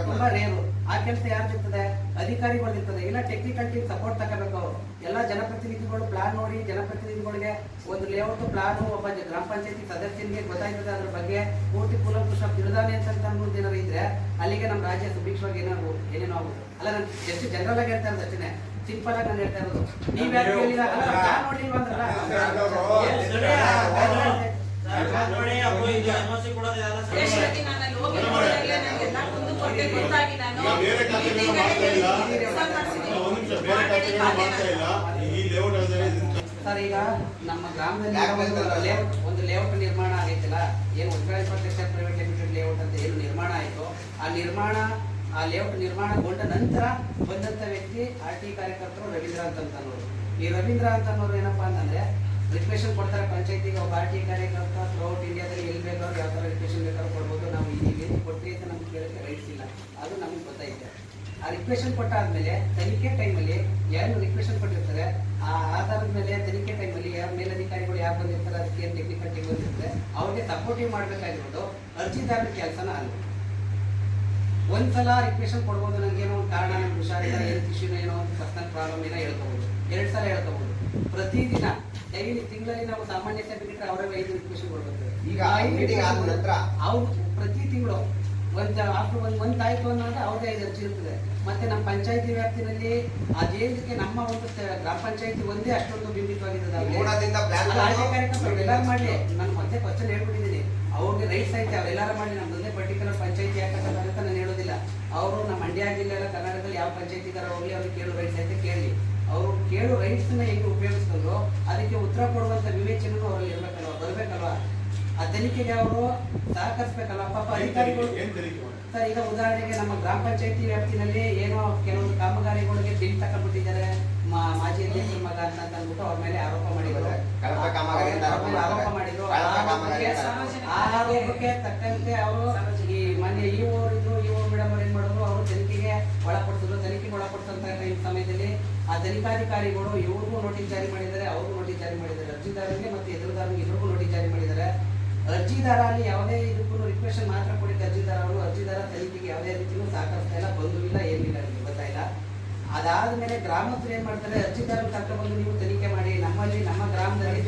ತುಂಬಾ ರೇರು ಆ ಕೆಲಸ ಯಾರು ಸಿಗ್ತದೆ? ಅಧಿಕಾರಿಗಳು ಇರ್ತದೆ ಇಲ್ಲ ಟೆಕ್ನಿಕಲ್ ಟೀಮ್ ಸಪೋರ್ಟ್ ತಗೋಬೇಕು. ಅವರು ಎಲ್ಲ ಜನಪ್ರತಿನಿಧಿಗಳು ಪ್ಲಾನ್ ನೋಡಿ ಜನಪ್ರತಿನಿಧಿಗಳಿಗೆ ಒಂದು ಲೇಔಟ್ ಪ್ಲಾನ್ ಒಬ್ಬ ಗ್ರಾಮ ಪಂಚಾಯತಿ ಸದಸ್ಯನಿಗೆ ಗೊತ್ತಾಯ್ತದೆ ಅದ್ರ ಬಗ್ಗೆ. ಪೂರ್ತಿ ಕುಲಂಕುಶ ತಿಳಿದಾನೆ ಅಂತ ಏನಾರು ಇದ್ರೆ ಅಲ್ಲಿಗೆ ನಮ್ಮ ರಾಜ್ಯ ಸುಭಿಕ್ಷವಾಗಿ ಏನಾಗುವುದು ಏನೇನೋ ಆಗುತ್ತೆ ಅಲ್ಲ ನಾನು ಎಷ್ಟು ಜನರಲ್ ಆಗಿ ಹೇಳ್ತಾ ಇರೋದು ಅಷ್ಟೇ ಸಿಂಪಲ್ ಆಗಿ ನಾನು ಹೇಳ್ತಾ ಇರೋದು ನೀವ್ ಸರಿ. ಈಗ ನಮ್ಮ ಗ್ರಾಮದಲ್ಲಿ ಒಂದು ಲೇಔಟ್ ನಿರ್ಮಾಣ ಆಗೈತಲ್ಲ ಏನು ಉತ್ತರ ಇಪ್ಪತ್ತು ಪ್ರೈವೇಟ್ ಲಿಮಿಟೆಡ್ ಲೇಔಟ್ ಅಂತ ಏನು ನಿರ್ಮಾಣ ಆಯ್ತು ಆ ನಿರ್ಮಾಣ ಆ ಲೇಔಟ್ ನಿರ್ಮಾಣಗೊಂಡ ನಂತರ ಬಂದಂತ ವ್ಯಕ್ತಿ ಆರ್ ಟಿ ಕಾರ್ಯಕರ್ತರು ರವೀಂದ್ರ ಅಂತ ಅನ್ನೋರು ಈ ರವೀಂದ್ರ ಅಂತ ಅನ್ನೋರು ಏನಪ್ಪಾ ಅಂತಂದ್ರೆ ರಿಕ್ವೆಷನ್ ಕೊಡ್ತಾರೆ ಪಂಚಾಯತಿಗೆ, ಒಬ್ಬ ಆರ್ ಟಿ ಕಾರ್ಯಕರ್ತ ಥ್ರೂಔಟ್ ಇಂಡಿಯಾದಲ್ಲಿ ಎಲ್ಲಿ ಬೇಕಾದ್ರೂ ಯಾವ ಥರ ರಿಕ್ವೆಷನ್ ಬೇಕಾದ್ರೂ ಕೊಡ್ಬೋದು. ನಾವು ಇಲ್ಲಿ ಕೊಟ್ಟಿ ಅಂತ ನಮ್ಗೆ ಕೇಳಕ್ಕೆ ರೈಟ್ಸ್ ಇಲ್ಲ. ಅದು ನಮಗೆ ಗೊತ್ತೈತೆ ಆ ರಿಕ್ವೆಷನ್ ಕೊಟ್ಟಾದ್ಮೇಲೆ ತನಿಖೆ ಟೈಮಲ್ಲಿ ಯಾರು ರಿಕ್ವೆಷನ್ ಕೊಟ್ಟಿರ್ತಾರೆ, ಆ ಆಧಾರದ ಮೇಲೆ ತನಿಖೆ ಟೈಮಲ್ಲಿ ಯಾರು ಮೇಲಧಿಕಾರಿಗಳು ಯಾರು ಬಂದಿರ್ತಾರೆ, ಅದಕ್ಕೆ ಟೆಕ್ನಿಕಲ್ ಟೀಮ್ ಬಂದಿರ್ತಾರೆ, ಅವ್ರಿಗೆ ಸಪೋರ್ಟಿವ್ ಮಾಡಬೇಕಾಗಿರೋದು ಅರ್ಜಿದಾರರ ಕೆಲಸನ ಅಲ್ಲ. ಒಂದ್ಸಲ ರಿಕ್ವೆಷನ್ ಕೊಡ್ಬೋದು ನನಗೆ ಏನೋ ಒಂದು ಕಾರಣ ನಮ್ಗೆ ಹುಷಾರಿಲ್ಲ ಹೆಲ್ತ್ ಇಶ್ಯೂನ ಏನೋ ಒಂದು ಪರ್ಸನಲ್ ಪ್ರಾಬ್ಲಮ್ ಏನೋ ಹೇಳ್ಕೋಬೋದು. ಎರಡು ಸಲ ಹೇಳ್ಕೋಬೋದು. ಪ್ರತಿದಿನ ಡೈಲಿ ತಿಂಗಳಲ್ಲಿ ನಾವು ಸಾಮಾನ್ಯತೆ ಬಿಟ್ಟರೆ ಅವರೇ ಐದು ರಿಕ್ವೆಷನ್ ಕೊಡ್ಬೇಕು. ಈಗ meeting ಆದ ನಂತರ? ಅವ್ರು ಪ್ರತಿ ತಿಂಗಳು. ಒಂದ್ ಆಫ್ಟರ್ ಒಂದ್ ಮಂತ್ ಆಯ್ತು ಅನ್ನೋದು ಅವ್ರದೇ ಐದು ಅರ್ಜಿ ಇರ್ತದೆ ಮತ್ತೆ ನಮ್ಮ ಪಂಚಾಯತಿ ವ್ಯಾಪ್ತಿನಲ್ಲಿ ಅದೇನಕ್ಕೆ ನಮ್ಮ ಒಂದು ಗ್ರಾಮ ಪಂಚಾಯತಿ ಒಂದೇ ಅಷ್ಟೊಂದು ಬಿಂಬಿತವಾಗಿರ್ತದೆ ಎಲ್ಲರೂ ಮಾಡ್ಲಿ. ನಾನು ಮತ್ತೆ ಕ್ವಶನ್ ಹೇಳ್ಬಿಟ್ಟಿದ್ದೀನಿ. ಅವ್ರಿಗೆ ರೈಟ್ಸ್ ಐತೆ ಅವರೆಲ್ಲಾರು ಮಾಡಿ ನಮ್ದೊಂದೇ ಪರ್ಟಿಕ್ಯುಲರ್ ಪಂಚಾಯತಿ ಯಾಕಂತ ನಾನು ಹೇಳೋದಿಲ್ಲ ಅವರು ನಮ್ಮ ಮಂಡ್ಯ ಜಿಲ್ಲೆ ಎಲ್ಲ ಕರ್ನಾಟಕದಲ್ಲಿ ಯಾವ ಪಂಚಾಯತಿ ಇದಾರ ಹೋಗ್ಲಿ ಅವ್ರಿಗೆ ಕೇಳು ರೈಟ್ಸ್ ಅಂತ ಕೇಳಿ ಅವರು ಕೇಳು ರೈಟ್ಸ್ನ ಹೆಂಗೆ ಉಪಯೋಗಿಸ್ಕೊಂಡು ಅದಕ್ಕೆ ಉತ್ತರ ಕೊಡುವಂತ ವಿವೇಚನೆ ಅವರಲ್ಲಿ ಇರ್ಬೇಕಲ್ವಾ ಬರ್ಬೇಕಲ್ವಾ? ಆ ತನಿಖೆಗೆ ಅವರು ಸಹಕರಿಸ್ಬೇಕಲ್ವಾ? ಪಾಪ ಅಧಿಕಾರಿಗಳು ಸರ್ ಈಗ ಉದಾಹರಣೆಗೆ ನಮ್ಮ ಗ್ರಾಮ ಪಂಚಾಯತಿ ವ್ಯಾಪ್ತಿನಲ್ಲಿ ಏನೋ ಕೆಲವೊಂದು ಕಾಮಗಾರಿಗಳಿಗೆ ಬಿಲ್ ತಗೊಂಡ್ಬಿಟ್ಟಿದ್ದಾರೆ. ಮಾ- ಮಾಜಿ ಅಧ್ಯಕ್ಷರ ಮಗ ಅಂತ ಅಂದ್ಬಿಟ್ಟು ಅವ್ರ ಮೇಲೆ ಆರೋಪ ಮಾಡಿದ್ರು. ಆರೋಪ ಮಾಡಿದ್ರು. ಆರೋಪಕ್ಕೆ ತಕ್ಕಂತೆ ಅವರು ಈ ಮನೆ ಈ ಊರಿದ್ರು ಈ ಊರ್ ಮೇಡಮ್ ಏನ್ ಮಾಡಿದ್ರು ಅವರು ತನಿಖೆಗೆ ಒಳಪಡಿಸಿದ್ರು ತನಿಖೆಗೆ ಒಳಪಡಿಸಂತ ಟೈಮ್ ಸಮಯದಲ್ಲಿ ಆ ತನಿಖಾಧಿಕಾರಿಗಳು ಇವ್ರಿಗೂ ನೋಟಿಸ್ ಜಾರಿ ಮಾಡಿದ್ದಾರೆ ಅವ್ರಿಗೂ ನೋಟಿಸ್ ಜಾರಿ ಮಾಡಿದ್ದಾರೆ. ಅರ್ಜಿದಾರರಿಗೆ ಮತ್ತೆ ಎದುರುದಾರರಿಗೆ ಇಬ್ಬರಿಗೂ ನೋಟಿಸ್ ಜಾರಿ ಮಾಡಿದ್ದಾರೆ. ಅರ್ಜಿದಾರ ಅಲ್ಲಿ ಯಾವುದೇ ಇದಕ್ಕೂ ರಿಕ್ವೆಸ್ಟ್ ಮಾತ್ರ ಕೊಡಿ ಅರ್ಜಿದಾರರು ಅವರು ಅರ್ಜಿದಾರ ತನಿಖೆಗೆ ಯಾವುದೇ ರೀತಿಯೂ ಸಹಕರಿಸ್ತಾ ಇಲ್ಲ ಬಂದು ಇಲ್ಲ ಏನಿಲ್ಲ ನಿಮಗೆ ಗೊತ್ತಾಯಿಲ್ಲ ಅದಾದ್ಮೇಲೆ ಗ್ರಾಮಸ್ಥರು ಏನ್ ಮಾಡ್ತಾರೆ ಅರ್ಜಿದಾರರು ಕರ್ಕೊಂಡ್ಬಂದು ನೀವು ತನಿಖೆ ಮಾಡಿ ನಮ್ಮಲ್ಲಿ ನಮ್ಮ ಗ್ರಾಮದಲ್ಲಿ